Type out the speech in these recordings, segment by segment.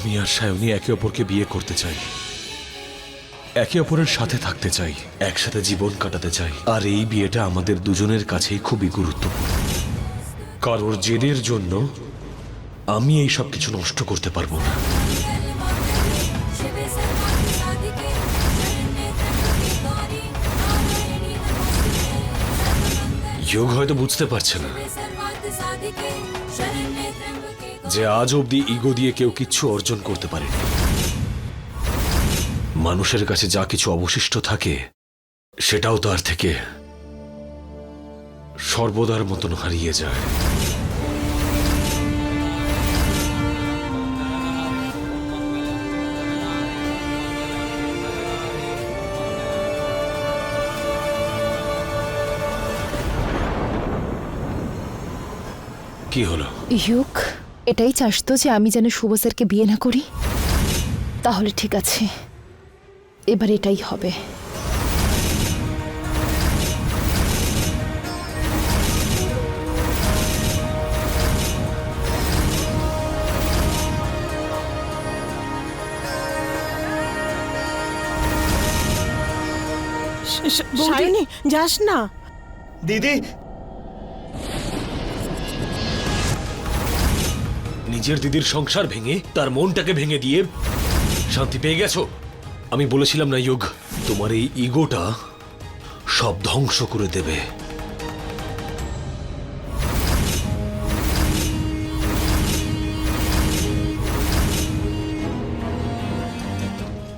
আমি আর সায়নি একে অপরকে বিয়ে করতে চাই। একে অপরের সাথে থাকতে চাই, একসাথে জীবন কাটাতে চাই। আর এই বিয়েটা আমাদের দুজনের কাছেই খুবই গুরুত্বপূর্ণ। কারোর জেদের জন্য আমি এই সব কিছু নষ্ট করতে পারব না। যোগ হয়তো বুঝতে পারছে না। যে আজ অবধি ইগো দিয়ে কেউ কিচ্ছু অর্জন করতে পারেনি। মানুষের কাছে যা কিছু অবশিষ্ট থাকে, সেটাও তার থেকে সর্বদার মতন হারিয়ে যায়। কি হলো? ইউক এটাই চাস তো যে আমি যেন শুভ স্যারকে বিয়ে না করি? তাহলে ঠিক আছে। এবার এটাই হবে। যাস না। দিদি নিজের দিদির সংসার ভেঙে তার মনটাকে ভেঙে দিয়ে শান্তি পেয়ে গেছো? আমি বলেছিলাম না ইয়োগ তোমার এই ইগোটা সব ধ্বংস করে দেবে।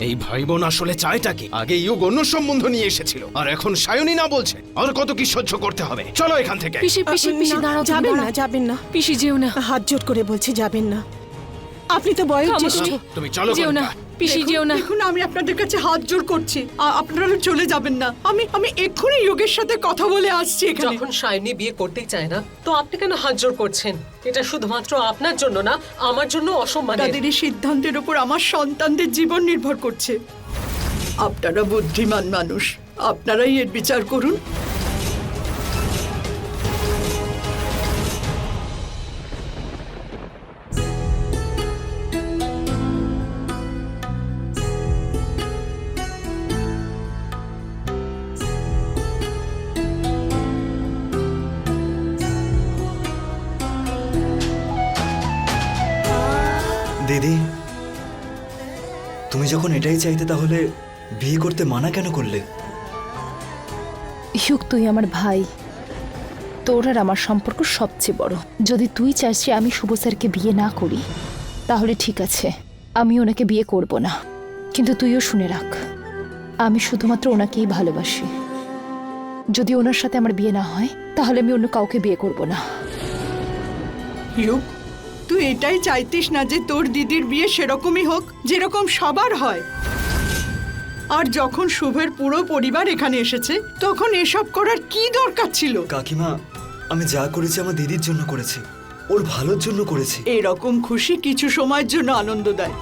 এই ভাই বোন আসলে চায়টা কি? আগে ইয়োগ অন্য সম্বন্ধ নিয়ে এসেছিল। আর এখন সায়নী না বলছে আর কত কি সহ্য করতে হবে? চলো এখান থেকে। পিসি পিসি পিসি দাঁড়াও যাবেন না যাবেন না। পিসি যেও না। হাত জোট করে বলছি যাবেন না। আপনি তো থামো তুমি চলো যেও না। পিসি যেও না। দেখুন আমি আপনাদের কাছে হাত জোর করছি। আ- আপনারা চলে যাবেন না। আমি আমি এক্ষুনি যোগের সাথে কথা বলে আসছি এখানে। যখন সায়নী বিয়ে করতেই চায় না তো আপনি কেন হাত জোর করছেন? এটা শুধুমাত্র আপনার জন্য না আমার জন্য অসম্মানের। তাদের এই সিদ্ধান্তের উপর আমার সন্তানদের জীবন নির্ভর করছে। আপনারা বুদ্ধিমান মানুষ। আপনারাই এর বিচার করুন। যখন এটাই চাইতে তাহলে বিয়ে করতে মানা কেন করলে? ইসুক তুই আমার ভাই। তোর আর আমার সম্পর্ক সবচেয়ে বড়। যদি তুই চাস যে আমি শুভ স্যারকে বিয়ে না করি তাহলে ঠিক আছে আমি ওনাকে বিয়ে করব না। কিন্তু তুইও শুনে রাখ আমি শুধুমাত্র ওনাকেই ভালোবাসি। যদি ওনার সাথে আমার বিয়ে না হয় তাহলে আমি অন্য কাউকে বিয়ে করব না। ইউক তুই এটাই চাইতিস না যে তোর দিদির বিয়ে সেরকমই হোক যেরকম সবার হয়। আর যখন শুভের পুরো পরিবার এখানে এসেছে তখন এসব করার কি দরকার ছিল? কাকিমা আমি যা করেছি আমার দিদির জন্য করেছি। ওর ভালোর জন্য করেছি। এরকম খুশি কিছু সময়ের জন্য আনন্দ দেয়।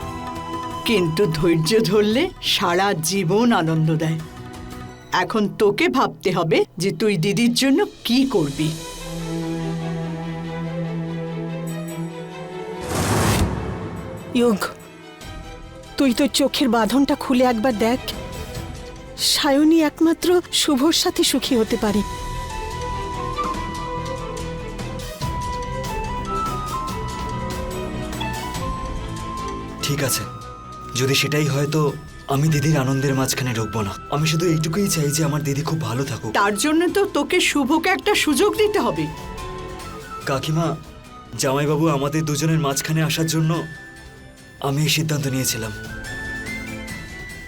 কিন্তু ধৈর্য ধরলে সারা জীবন আনন্দ দেয়। এখন তোকে ভাবতে হবে যে তুই দিদির জন্য কি করবি। ইয়োগ তুই তো চোখের বাঁধনটা খুলে একবার দেখ। সায়নী একমাত্র শুভর সাথে সুখী হতে পারে। ঠিক আছে। যদি সেটাই হয় তো আমি দিদির আনন্দের মাঝখানে ঢুকবো না। আমি শুধু এইটুকুই চাই যে আমার দিদি খুব ভালো থাকুক। তার জন্য তো তোকে শুভকে একটা সুযোগ দিতে হবে। কাকিমা জামাইবাবু আমাদের দুজনের মাঝখানে আসার জন্য আমি এই সিদ্ধান্ত নিয়েছিলাম।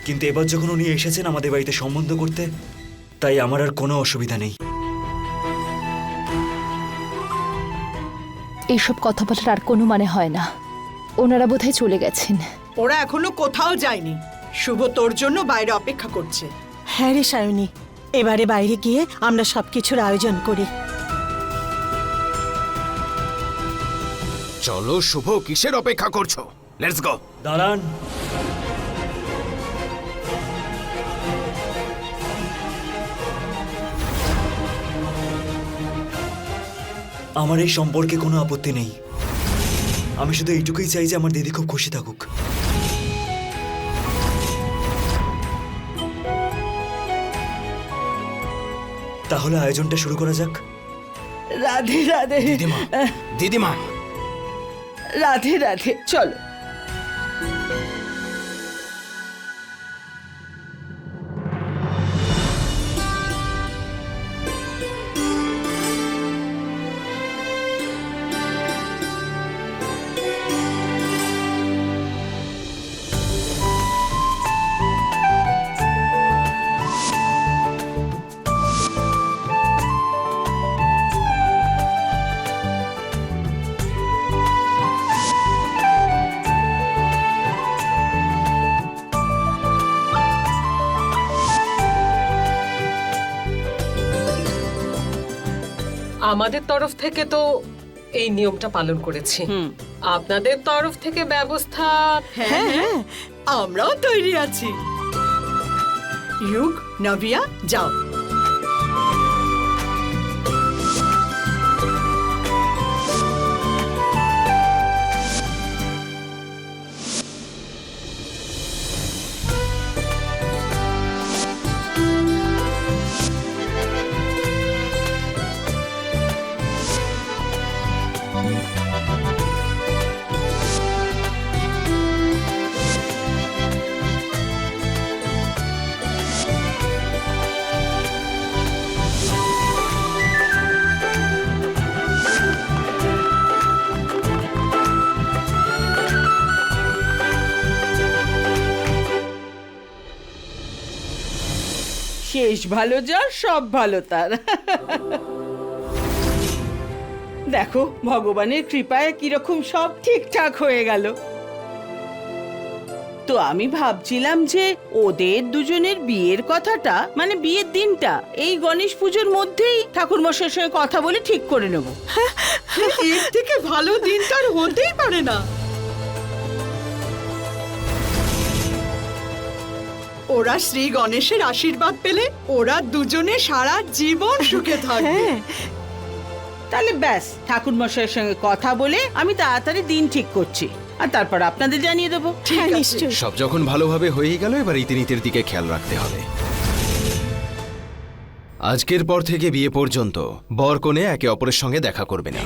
কিন্তু এবার যখন উনি এসেছেন আমাদের বাড়িতে সম্বন্ধ করতে তাই আমার আর কোনো অসুবিধা নেই। এইসব কথা বলার আর কোনো মানে হয় না। ওনারা বোধহয় চলে গেছেন। ওরা এখনও কোথাও যায়নি। শুভ তোর জন্য বাইরে অপেক্ষা করছে। হ্যাঁ রে সায়নী এবারে বাইরে গিয়ে আমরা সবকিছুর আয়োজন করি। চলো শুভ কিসের অপেক্ষা করছ? লেটস গো দাঁড়ান। আমার এই সম্পর্কে কোনো আপত্তি নেই। আমি শুধু এইটুকুই চাই যে আমার দিদি খুব খুশি থাকুক। তাহলে আয়োজনটা শুরু করা যাক। রাধে রাধে। দিদিমা দিদিমা। রাধে রাধে চলো। আমাদের তরফ থেকে তো এই নিয়মটা পালন করেছি। আপনাদের তরফ থেকে ব্যবস্থা হ্যাঁ হ্যাঁ। আমরাও তৈরি আছি। ইউগ নভিয়া যাও। শেষ ভালো যার সব ভালো তার। দেখো, ভগবানের কৃপায় কীরকম সব ঠিকঠাক হয়ে গেল। তো আমি ভাবছিলাম যে ওদের দুজনের বিয়ের কথাটা মানে বিয়ের দিনটা, এই গণেশ পুজোর মধ্যেই ঠাকুর সঙ্গে কথা বলে ঠিক করে নেব। এর থেকে ভালো দিন আর হতেই পারে না। ওরা শ্রী গণেশের আশীর্বাদ পেলে ওরা দুজনে সারা জীবন সুখে থাকবে। তাহলে ব্যাস ঠাকুর মশাইয়ের সঙ্গে কথা বলে আমি তাড়াতাড়ি দিন ঠিক করছি। আর তারপর আপনাদের জানিয়ে দেবো। ঠিক আছে। সব যখন ভালোভাবে হয়েই গেল এবার রীতিনীতির দিকে খেয়াল রাখতে হবে। আজকের পর থেকে বিয়ে পর্যন্ত বর কনে একে অপরের সঙ্গে দেখা করবে না।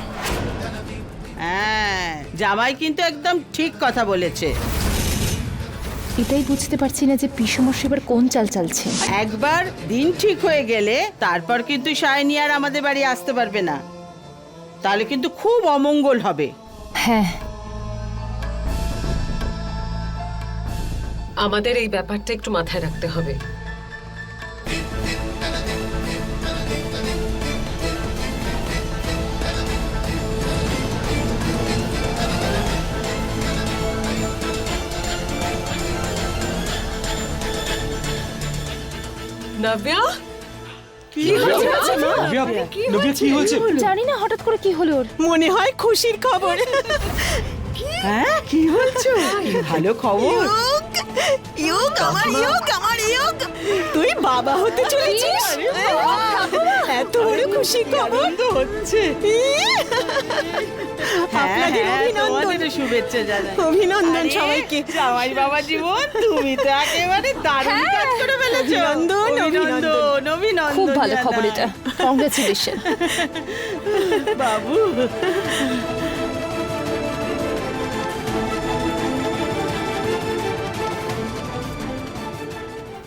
হ্যাঁ জামাই কিন্তু একদম ঠিক কথা বলেছে। এটাই বুঝতে পারছি না যে পিসমশাই এবার কোন চাল চালছে। একবার দিন ঠিক হয়ে গেলে তারপর কিন্তু সায়নি আর আমাদের বাড়ি আসতে পারবে না। তাহলে কিন্তু খুব অমঙ্গল হবে। হ্যাঁ। আমাদের এই ব্যাপারটা একটু মাথায় রাখতে হবে। নব্যা? কি হয়েছে জানি না হঠাৎ করে কি হলো ওর। মনে হয় খুশির খবর। হ্যাঁ কি বলছো? ভালো খবর। বাবা হতে চলেছিস? এত বড় খুশি খবর। হচ্ছে। আপনাদের হ্যাঁ, অভিনন্দন। তোমাদেরও শুভেচ্ছা জানাই। অভিনন্দন আরে, সবাইকে। জামাই বাবা জীবন তুমি তো একেবারে দারুণ কাজ করে ফেলেছো। অভিনন্দন, অভিনন্দন অভিনন্দন। খুব ভালো খবর। এটা। কংগ্রেচুলেশন বাবু।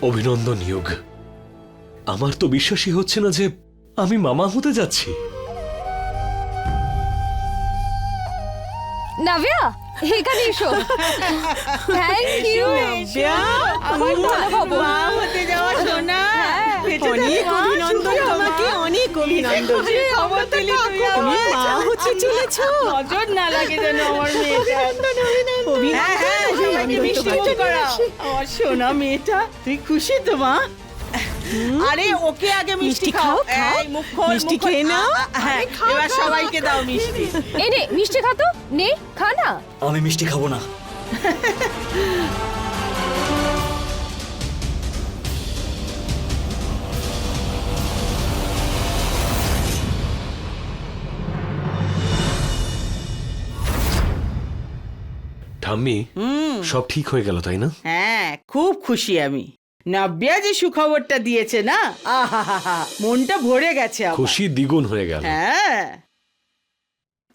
অভিনন্দন ইয়োগ। আমার তো বিশ্বাসই হচ্ছে না যে আমি মামা হতে যাচ্ছি। নাভিয়া এখানে এসো। থ্যাংক ইউ আমার ভালো খবর। মা হতে যাওয়া সোনা। অনেক অভিনন্দন তোমাকে অনেক অভিনন্দন। খবর দিলি তুমি মা হতে চলেছো। নজর না লাগে যেন আমার মেয়েটা হ্যাঁ হ্যাঁ অভিনন্দন তোমাকে। মুখ করা আমার সোনা মেয়েটা তুই খুশি তো মা? আরে ওকে আগে মিষ্টি খাও। এই মুখ খোল, মিষ্টি খেয়ে নাও। হ্যাঁ এবার সবাইকে দাও মিষ্টি। এই নে মিষ্টি খা তো। নে খা না। আমি মিষ্টি খাব না। ঠাম্মি সব ঠিক হয়ে গেল তাই না? হ্যাঁ খুব খুশি আমি। নাব্যা যে সুখবরটা দিয়েছে না? আহা মনটা ভরে গেছে আমার। খুশি দ্বিগুণ হয়ে গেল। হ্যাঁ।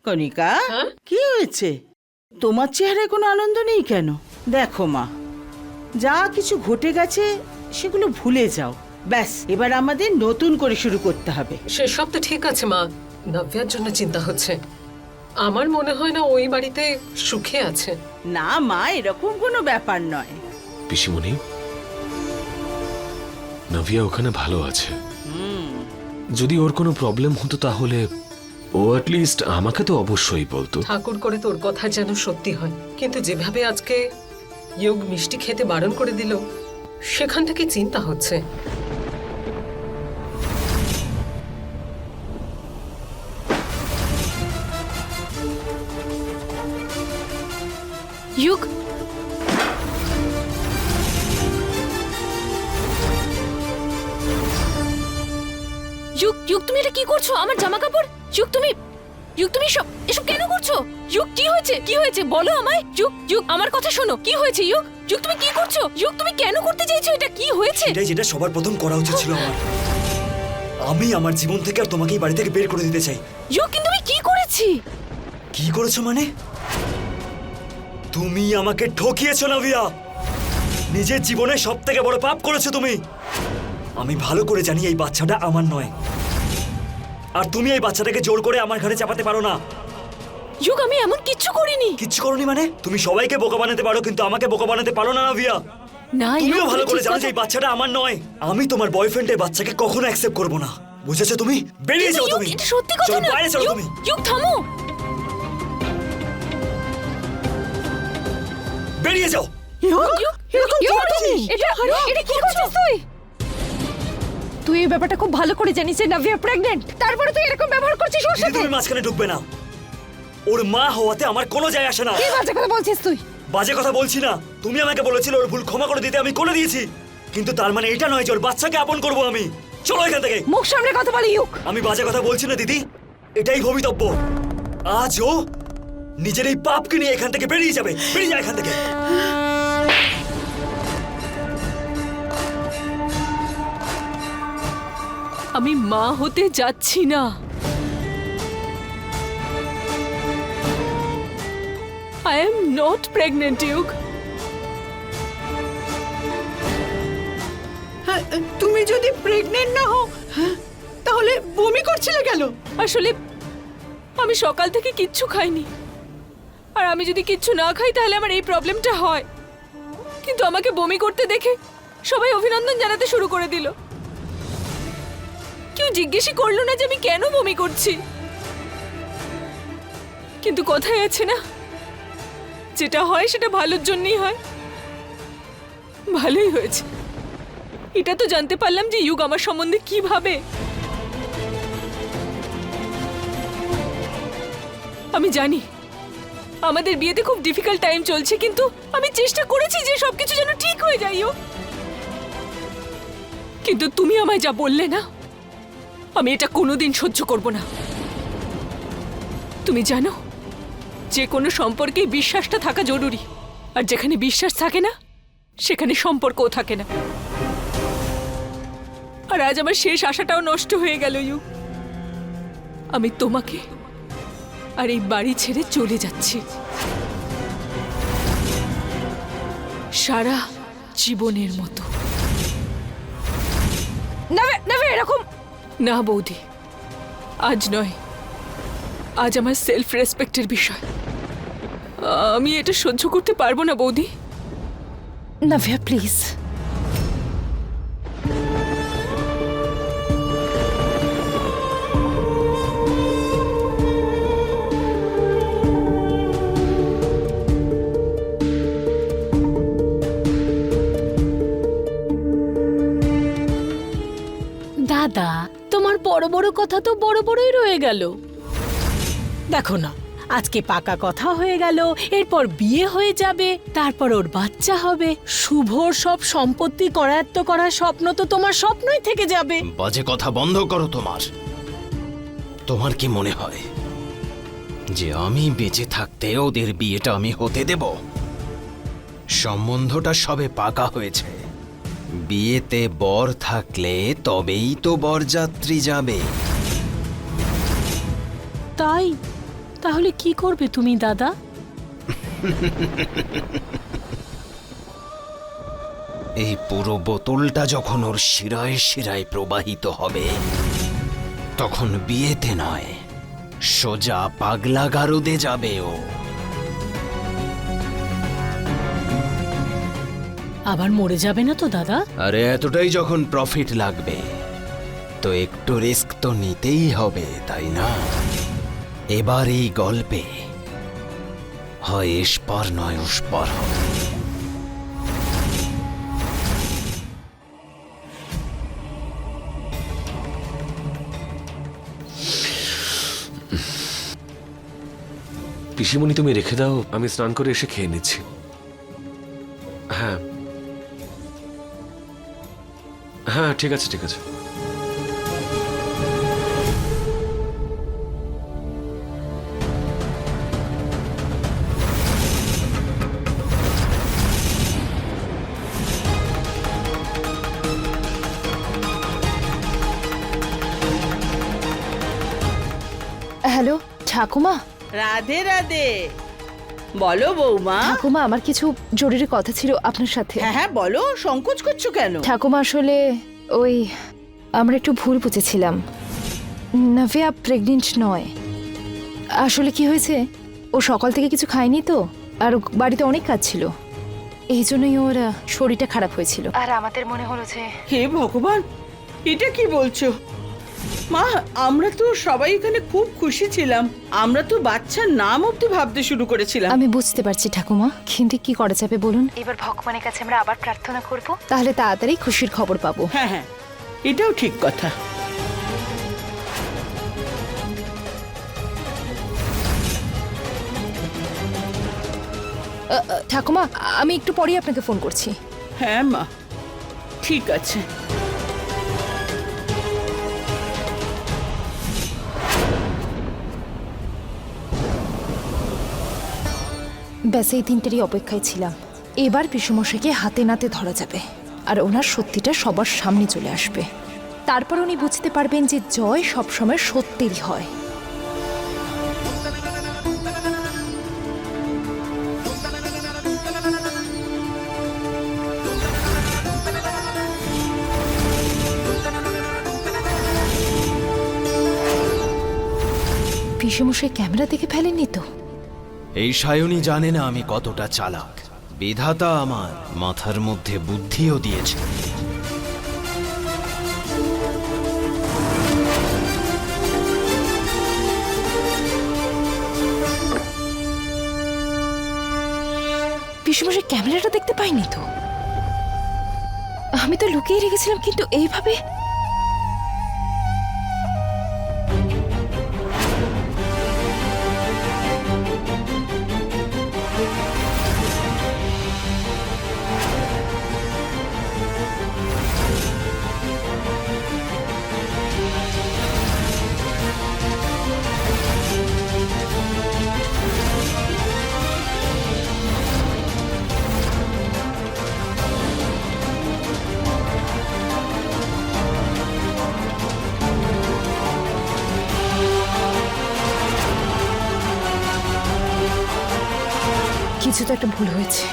কনিকা হ্যাঁ? কি হয়েছে? তোমার চেহারায় কোনো আনন্দ নেই কেন? দেখো মা যা কিছু ঘটে গেছে সেগুলো ভুলে যাও। ব্যাস এবার আমাদের নতুন করে শুরু করতে হবে। সেসব তো ঠিক আছে মা নব্যার জন্য চিন্তা হচ্ছে। আমার মনে হয় না ওই বাড়িতে সুখে আছে। না মা এরকম কোনো ব্যাপার নয়। পিসিমণি নভিয়া ওখানে ভালো আছে। যদি ওর কোনো প্রবলেম হতো তাহলে ও অ্যাটলিস্ট আমাকে তো অবশ্যই বলতো। ঠাকুর করে তোর কথা যেন সত্যি হয়। কিন্তু যেভাবে আজকে যোগ মিষ্টি খেতে বারণ করে দিল, সেখান থেকে চিন্তা হচ্ছে। যুগ তুমি যুগ তুমি সব এসব কেন করছ? যুগ কি হয়েছে? কি হয়েছে? বলো আমায়। যুগ যুগ আমার কথা শোনো। কি হয়েছে যুগ? যুগ তুমি কি করছ? যুগ তুমি কেন করতে চাইছো? এটা কি হয়েছে? এটাই যেটা সবার প্রথম করা উচিত ছিল আমার। আমি আমার জীবন থেকে আর তোমাকে এই বাড়ি থেকে বের করে দিতে চাই। যুগ কিন্তু আমি কি করেছি? কি করেছ মানে? তুমি আমাকে ঠকিয়েছো নাভিয়া। নিজের জীবনে সব থেকে বড় পাপ করেছ তুমি। আমি ভালো করে জানি এই বাচ্চাটা আমার নয়। আর তুমি এই বাচ্চাটাকে জোর করে আমার ঘরে চাপাতে পারো না যুগ আমি এমন কিচ্ছু করিনি কিচ্ছু করনি মানে তুমি সবাইকে বোকা বানাতে পারো কিন্তু আমাকে বোকা বানাতে পারো না নাভিয়া না তুমিও ভালো তুমি করে জানো যে এই বাচ্চাটা আমার নয় আমি তোমার বয়ফ্রেন্ডের বাচ্চাকে কখনো অ্যাকসেপ্ট করব না বুঝেছ তুমি বেরিয়ে যাও তুমি এটা সত্যি কথা না বাইরে চলো তুমি যুগ থামো বেরিয়ে যাও করছিস? এটা এটা কি করছিস তুই তুই এই ব্যাপারটা খুব ভালো করে জানিস যে নাভিয়া প্রেগনেন্ট তারপরে তুই এরকম ব্যবহার করছিস ওর সাথে? তুমি মাঝখানে ঢুকবে না। ওর মা হওয়াতে আমার কোনো যায় আসে না। কি বাজে কথা বলছিস তুই? বাজে কথা বলছি না। তুমি আমাকে বলেছিলে ওর ভুল ক্ষমা করে দিতে আমি করে দিয়েছি। কিন্তু তার মানে এটা নয় যে ওর বাচ্চাকে আপন করব আমি। চলো এখান থেকে। মুখ সামনে কথা বলি ইউক। আমি বাজে কথা বলছি না দিদি। এটাই ভবিতব্য। আজ ও নিজের এই পাপকে নিয়ে এখান থেকে বেরিয়ে যাবে। বেরিয়ে যায় এখান থেকে। আমি মা হতে যাচ্ছি না। আই এম নট প্রেগনেন্ট ইউক হ্যাঁ, তুমি যদি প্রেগনেন্ট না হও হ্যাঁ, তাহলে বমি করছিলে কেন? আসলে আমি সকাল থেকে কিচ্ছু খাইনি। আর আমি যদি কিচ্ছু না খাই তাহলে আমার এই প্রবলেমটা হয়। কিন্তু আমাকে বমি করতে দেখে সবাই অভিনন্দন জানাতে শুরু করে দিল। কেউ জিজ্ঞেসই করল না যে আমি কেন বমি করছি। কিন্তু কথায় আছে না, যেটা হয় সেটা ভালোর জন্যই হয়। ভালোই হয়েছে। এটা তো জানতে পারলাম যে ইউগ আমার সম্বন্ধে কি ভাবে। আমি জানি, আমাদের বিয়েতে খুব ডিফিকাল্ট টাইম চলছে, কিন্তু আমি চেষ্টা করেছি যে সবকিছু যেন ঠিক হয়ে যায় কিন্তু তুমি আমায় যা বললে না আমি এটা কোনোদিন সহ্য করব না। তুমি জানো, যে কোনো সম্পর্কে বিশ্বাসটা থাকা জরুরি। আর যেখানে বিশ্বাস থাকে না, সেখানে সম্পর্কও থাকে না। আর আজ আমার শেষ আশাটাও নষ্ট হয়ে গেল, ইউ। আমি তোমাকে আর এই বাড়ি ছেড়ে চলে যাচ্ছি। সারা জীবনের মতো। নাভে এরকম না বৌদি, আজ নয়। আজ আমার সেলফ রেসপেক্টের বিষয়। আমি এটা সহ্য করতে পারব না বৌদি। নাভিয়া প্লিজ দাদা বড় বড় কথা তো বড় বড়ই রয়ে গেল। দেখো না, আজকে পাকা কথা হয়ে গেল, এরপর বিয়ে হয়ে যাবে, তারপর ওর বাচ্চা হবে। শুভর সব সম্পত্তি করায়ত্ত করার স্বপ্ন তো তোমার স্বপ্নই থেকে যাবে। বাজে কথা বন্ধ করো তোমার। তোমার কি মনে হয় যে আমি বেঁচে থাকতে ওদের বিয়েটা আমি হতে দেব? সম্বন্ধটা সবে পাকা হয়েছে। বিয়েতে বর থাকলে তবেই তো বরযাত্রী যাবে। তাই? তাহলে কি করবে তুমি দাদা? এই পুরো বোতলটা যখন ওর শিরায় শিরায় প্রবাহিত হবে তখন বিয়েতে নয় সোজা পাগলা গারদে যাবে ও। আবার মরে যাবে না তো দাদা? আরে এতটাই যখন প্রফিট লাগবে তো একটু রিস্ক তো নিতেই হবে তাই না? এবার এই গল্পে হয় এসপার নয় উসপার। হবে পিসিমণি তুমি রেখে দাও আমি স্নান করে এসে খেয়ে নিচ্ছি। হ্যাঁ ঠিক আছে ঠিক আছে। হ্যালো ঠাকুমা রাধে রাধে বলো বৌমা। ঠাকুমা আমার কিছু জরুরি কথা ছিল আপনার সাথে। হ্যাঁ হ্যাঁ বলো সংকোচ করছ কেন? ঠাকুমা আসলে ওই আমরা একটু ভুল বুঝেছিলাম। নাভিয়া প্রেগনেন্ট নয়। আসলে কি হয়েছে? ও সকাল থেকে কিছু খায়নি তো আর বাড়িতে অনেক কাজ ছিল। এই জন্যই ওর শরীরটা খারাপ হয়েছিল। আর আমাদের মনে হলো যে হে ভগবান এটা কি বলছো? মা আমরা তো সবাই এখানে খুব খুশি ছিলাম। আমরা তো বাচ্চার নাম অব্দি ভাবতে শুরু করেছিলাম। আমি বুঝতে পারছি ঠাকুমা কিন্তু কি করা যাবে বলুন? এবার ভগবানের কাছে আমরা আবার প্রার্থনা করব। তাহলে তাড়াতাড়ি খুশির খবর পাবো। হ্যাঁ হ্যাঁ এটাও ঠিক কথা। আ, আ, ঠাকুমা আমি একটু পরেই আপনাকে ফোন করছি। হ্যাঁ মা ঠিক আছে। ব্যাস এই তিনটেরই অপেক্ষায় ছিলাম। এবার পিসমশাইকে হাতে নাতে ধরা যাবে আর ওনার সত্যিটা সবার সামনে চলে আসবে। তারপর উনি বুঝতে পারবেন যে জয় সবসময় সত্যেরই হয়। পিসমশাই ক্যামেরা দেখে ফেলেননি তো? এই সায়নী জানে না আমি কতটা চালাক। বিধাতা আমার মাথার মধ্যে বুদ্ধিও দিয়েছে ক্যামেরাটা দেখতে পাইনি তো। আমি তো লুকিয়ে রেখেছিলাম, কিন্তু এইভাবে কিছু তো একটা ভুল হয়েছে।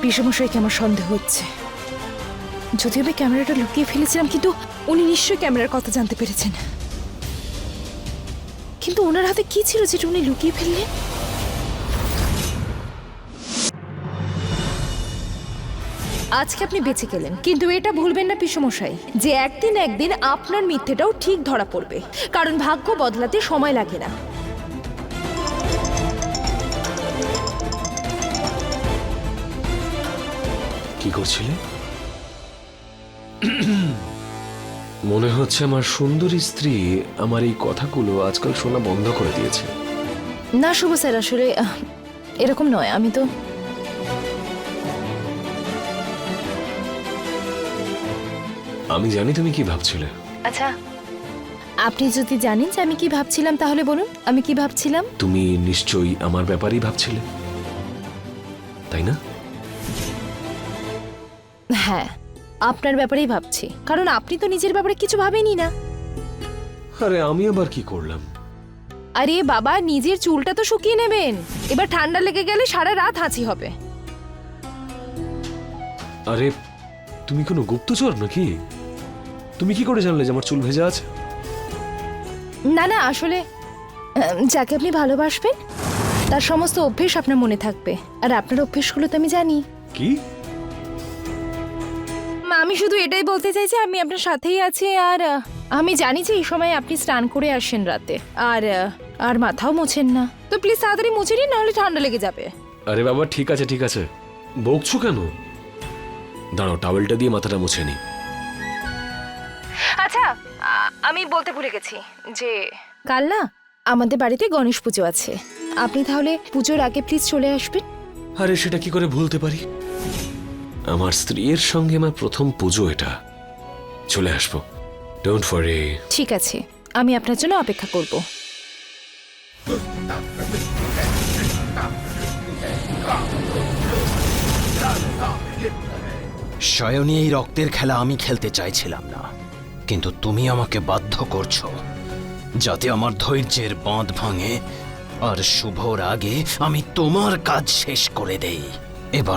পিসমশাইকে আমার সন্দেহ হচ্ছে। যদিও আমি ক্যামেরাটা লুকিয়ে ফেলেছিলাম, কিন্তু উনি নিশ্চয়ই ক্যামেরার কথা জানতে পেরেছেন। কিন্তু ওনার হাতে কি ছিল যেটা উনি লুকিয়ে ফেললেন? আজকে আপনি বেঁচে গেলেন। কিন্তু এটা ভুলবেন না পিসমশাই, যে একদিন একদিন আপনার মিথ্যেটাও ঠিক ধরা পড়বে। কারণ ভাগ্য বদলাতে সময় লাগে না। কি করছিলে? মনে হচ্ছে আমার সুন্দরী স্ত্রী আমার এই কথাগুলো আজকাল শোনা বন্ধ করে দিয়েছে। না শুভ স্যার আসলে এরকম নয় আমি তো আমি জানি তুমি কি ভাবছিলে। আচ্ছা আপনি যদি জানেন যে আমি কি ভাবছিলাম তাহলে বলুন আমি কি ভাবছিলাম? তুমি নিশ্চয়ই আমার ব্যাপারেই ভাবছিলে। তাই না? হ্যাঁ আপনার ব্যাপারেই ভাবছি। কারণ আপনি তো নিজের ব্যাপারে কিছু ভাবেনি না। আরে আমি আবার কি করলাম? আরে বাবা নিজের চুলটা তো শুকিয়ে নেবেন। এবার ঠান্ডা লেগে গেলে সারা রাত হাঁচি হবে। আরে তুমি কোনো গুপ্তচর নাকি? তুমি কি করে জানলে যে আমার চুল ভেজা আছে? না না আসলে যাকে আপনি ভালোবাসবেন তার সমস্ত অভ্যেস আপনার মনে থাকবে। আর আপনার অভ্যেসগুলো তো আমি জানি। কি? আমি শুধু এটাই বলতে চাই যে আমি আপনার সাথেই আছি আর আমি জানি যে এই সময় আপনি স্নান করে আসেন রাতে। আর আর মাথাও মোছেন না। তো প্লিজ তাড়াতাড়ি মুছে নিন নাহলে ঠান্ডা লেগে যাবে। আরে বাবা ঠিক আছে ঠিক আছে। বকছো কেন? দাঁড়াও টাওয়েলটা দিয়ে মাথাটা মুছে নি। আচ্ছা আমি বলতে ভুলে গেছি যে কাল না আমাদের বাড়িতে গণেশ পুজো আছে। আপনি তাহলে পুজোর আগে প্লিজ চলে আসবেন। আরে সেটা কি করে ভুলতে পারি? আমার স্ত্রীর সঙ্গে আমার প্রথম পুজো এটা। চলে আসব। ডোন্ট ফরি ঠিক আছে। আমি আপনার জন্য অপেক্ষা করব। শয়নী এই রক্তের খেলা আমি খেলতে চাইছিলাম না। কিন্তু তুমি আমাকে বাধ্য করছ। যাতে আমার ধৈর্যের বাঁধ ভাঙে। আর শুভর আগে আমি তোমার কাজ শেষ করে দেই। এবার